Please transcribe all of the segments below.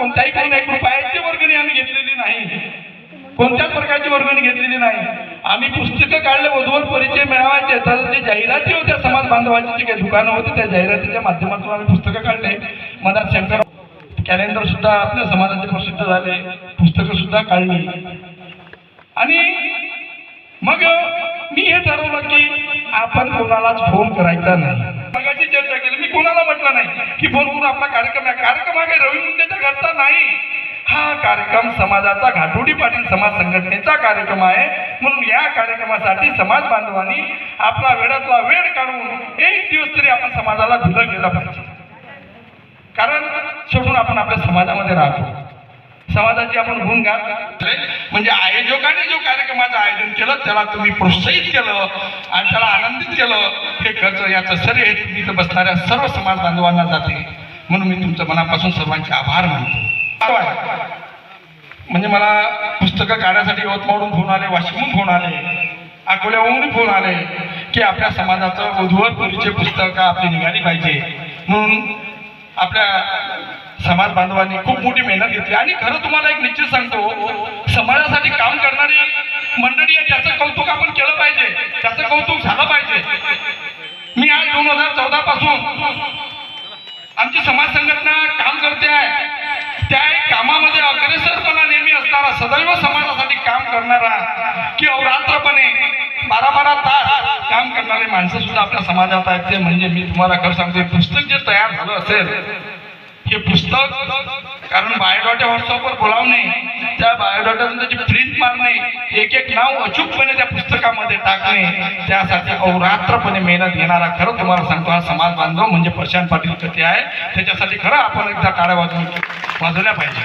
कोणताही काही नाही रुपयाची वर्गणी आम्ही घेतलेली नाही. कोणत्याच प्रकारची वर्गणी घेतलेली नाही? आम्ही पुस्तकं काढले वधूवर परिचय मिळावायचे. तर जे जाहिराती होत्या समाज बांधवाची जी काही दुकानं होती त्या जाहिरातीच्या माध्यमातून आम्ही पुस्तकं काढले. मनात शंकर कॅलेंडर सुद्धा आपल्या समाजाचे प्रसिद्ध झाले. पुस्तकं सुद्धा काढली. आणि मग मी हे ठरवलं की आपण कोणालाच फोन करायचा नाही मगाशी चर्चा केली मी कोणाला म्हटलं नाही की भरपूर आपला कार्यक्रम आहे. कार्यक्रम हा काही रवी मुंडेच्या घरचा नाही. हा कार्यक्रम समाजाचा घाटोडी पाटील समाज संघटनेचा कार्यक्रम आहे. म्हणून या कार्यक्रमासाठी समाज बांधवांनी आपला वेळातला वेळ काढून एक दिवस तरी आपण समाजाला दिलं गेलं पाहिजे. कारण शेवटून आपण आपल्या समाजामध्ये राहतो. समाजाची आपण गुणगान म्हणजे आयोजकाने जो कार्यक्रमाचं आयोजन केलं त्याला तुम्ही प्रोत्साहित केलं आणि त्याला आनंदित केलं हे खर्च याचं श्रेय हे इथं बसणाऱ्या सर्व समाज बांधवांना जाते. म्हणून मी तुमचं मनापासून सर्वांचे आभार मानतो. म्हणजे मला पुस्तकं काढण्यासाठी यवतमाळून फोन आले वाशिमहून फोन आले अकोल्याहून फोन आले की आपल्या समाजाचं वधूवर परिचय पुस्तकं आपली निघाली पाहिजे. म्हणून आपल्या समाज बांधवांनी खूप मोठी मेहनत घेतली. आणि खरं तुम्हाला एक निश्चित सांगतो समाजासाठी काम करणारी मंडळी आहे त्याचं कौतुक आपण केलं पाहिजे. त्याचं कौतुक झालं पाहिजे. मी आज दोन हजार चौदा पासून आमची समाज संघटना काम करते आहे. त्या कामामध्ये अग्रेसरपणा नेहमी असणारा सदैव समाजासाठी काम करणारा की अवरात्रपणे बारा बारा तास काम करणारे माणसं सुद्धा आपल्या समाजात आहेत. ते म्हणजे मी तुम्हाला खरं सांगतो पुस्तक जे तयार झालं असेल हे पुस्तक कारण बायोडाटा व्हॉट्सअपवर बोलावणे त्या बायोडाटातून त्याची प्रिंट मारणे एक एक नाव अचूकपणे त्या पुस्तकामध्ये टाकणे त्यासाठी अवरात्रपणे मेहनत घेणारा खरं तुम्हाला सांगतो हा समाज बांधव म्हणजे प्रशांत पाटील कथे आहे. त्याच्यासाठी खरं आपण एकदा काळ्या वाजवून वाजवल्या पाहिजे.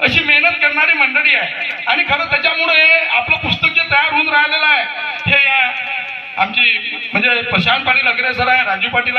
अशी मेहनत करणारी मंडळी आहे. आणि खरं त्याच्यामुळे आपलं पुस्तक जे तयार होऊन राहिलेलं आहे हे आमची म्हणजे प्रशांत पाटील अग्रेसर आहे राजू पाटील